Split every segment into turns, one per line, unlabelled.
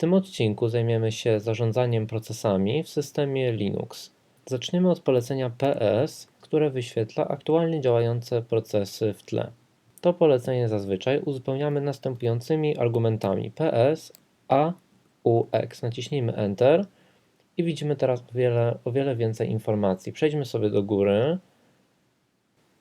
tym odcinku zajmiemy się zarządzaniem procesami w systemie Linux. Zaczniemy od polecenia PS, które wyświetla aktualnie działające procesy w tle. To polecenie zazwyczaj uzupełniamy następującymi argumentami ps aux. Naciśnijmy Enter i widzimy teraz o wiele, o wiele więcej informacji. Przejdźmy sobie do góry.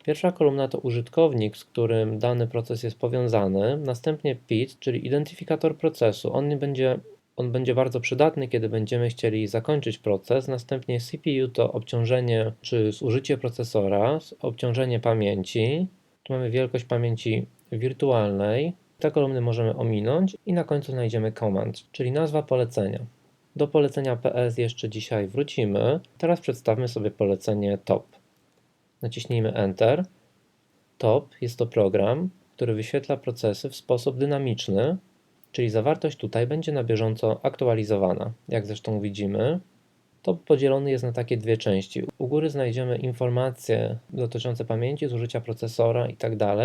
Pierwsza kolumna to użytkownik, z którym dany proces jest powiązany. Następnie PID, czyli identyfikator procesu. On będzie, on będzie bardzo przydatny, kiedy będziemy chcieli zakończyć proces. Następnie CPU to obciążenie czy zużycie procesora, obciążenie pamięci. Tu mamy wielkość pamięci wirtualnej. Te kolumny możemy ominąć i na końcu znajdziemy command, czyli nazwa polecenia. Do polecenia PS jeszcze dzisiaj wrócimy. Teraz przedstawmy sobie polecenie top. Naciśnijmy Enter. Top jest to program, który wyświetla procesy w sposób dynamiczny, czyli zawartość tutaj będzie na bieżąco aktualizowana. Jak zresztą widzimy, top podzielony jest na takie dwie części. U góry znajdziemy informacje dotyczące pamięci, zużycia procesora itd.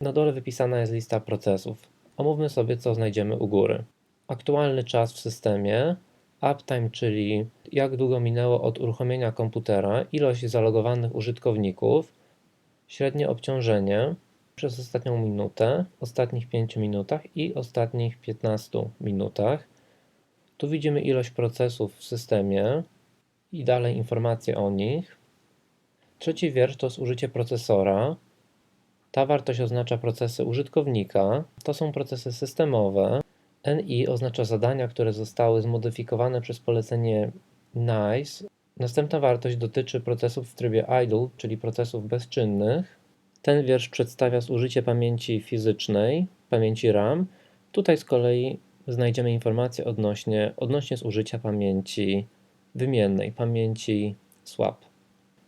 Na dole wypisana jest lista procesów. Omówmy sobie, co znajdziemy u góry. Aktualny czas w systemie, uptime, czyli jak długo minęło od uruchomienia komputera, ilość zalogowanych użytkowników, średnie obciążenie przez ostatnią minutę, ostatnich 5 minutach i ostatnich 15 minutach. Tu widzimy ilość procesów w systemie i dalej informacje o nich. Trzeci wiersz to zużycie procesora. Ta wartość oznacza procesy użytkownika. To są procesy systemowe. NI oznacza zadania, które zostały zmodyfikowane przez polecenie NICE. Następna wartość dotyczy procesów w trybie idle, czyli procesów bezczynnych. Ten wiersz przedstawia zużycie pamięci fizycznej, pamięci RAM. Tutaj z kolei znajdziemy informacje odnośnie, odnośnie zużycia pamięci wymiennej, pamięci swap.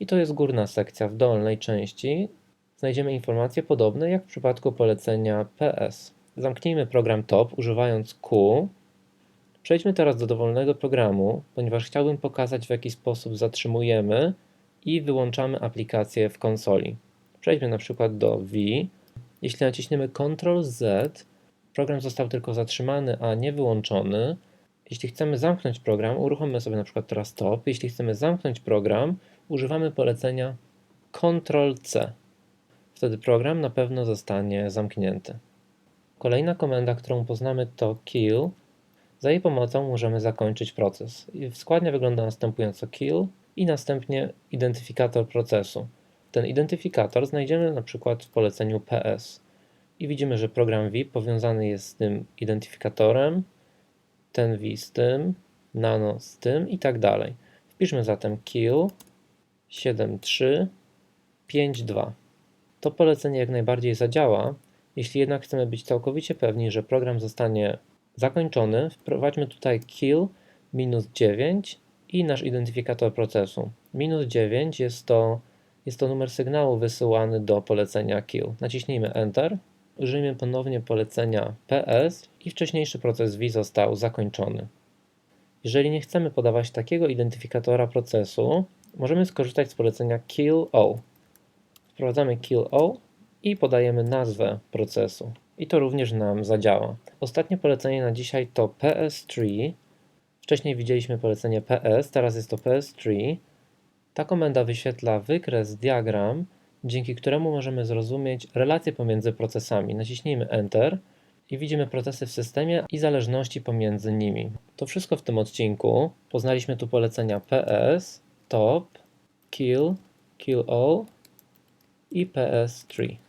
I to jest górna sekcja. W dolnej części znajdziemy informacje podobne jak w przypadku polecenia PS. Zamknijmy program top używając Q. Przejdźmy teraz do dowolnego programu, ponieważ chciałbym pokazać w jaki sposób zatrzymujemy i wyłączamy aplikację w konsoli. Przejdźmy na przykład do V. Jeśli naciśniemy Ctrl Z, program został tylko zatrzymany, a nie wyłączony. Jeśli chcemy zamknąć program, uruchommy sobie na przykład teraz stop. Jeśli chcemy zamknąć program, używamy polecenia Ctrl C. Wtedy program na pewno zostanie zamknięty. Kolejna komenda, którą poznamy to kill. Za jej pomocą możemy zakończyć proces. Składnia wygląda następująco kill i następnie identyfikator procesu. Ten identyfikator znajdziemy na przykład w poleceniu PS. I widzimy, że program VIP powiązany jest z tym identyfikatorem, ten V z tym, nano z tym i tak dalej. Wpiszmy zatem kill 7352. To polecenie jak najbardziej zadziała, jeśli jednak chcemy być całkowicie pewni, że program zostanie zakończony, wprowadźmy tutaj kill minus 9 i nasz identyfikator procesu. Minus 9 jest to, jest to numer sygnału wysyłany do polecenia kill. Naciśnijmy Enter, użyjmy ponownie polecenia PS i wcześniejszy proces V został zakończony. Jeżeli nie chcemy podawać takiego identyfikatora procesu, możemy skorzystać z polecenia kill all. Wprowadzamy kill all i podajemy nazwę procesu. I to również nam zadziała. Ostatnie polecenie na dzisiaj to PS3. Wcześniej widzieliśmy polecenie PS, teraz jest to PS3. Ta komenda wyświetla wykres diagram, dzięki któremu możemy zrozumieć relacje pomiędzy procesami. Naciśnijmy Enter i widzimy procesy w systemie i zależności pomiędzy nimi. To wszystko w tym odcinku. Poznaliśmy tu polecenia PS, top, kill, kill all i PS3.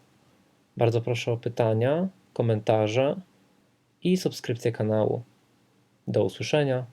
Bardzo proszę o pytania, komentarze i subskrypcję kanału. Do usłyszenia.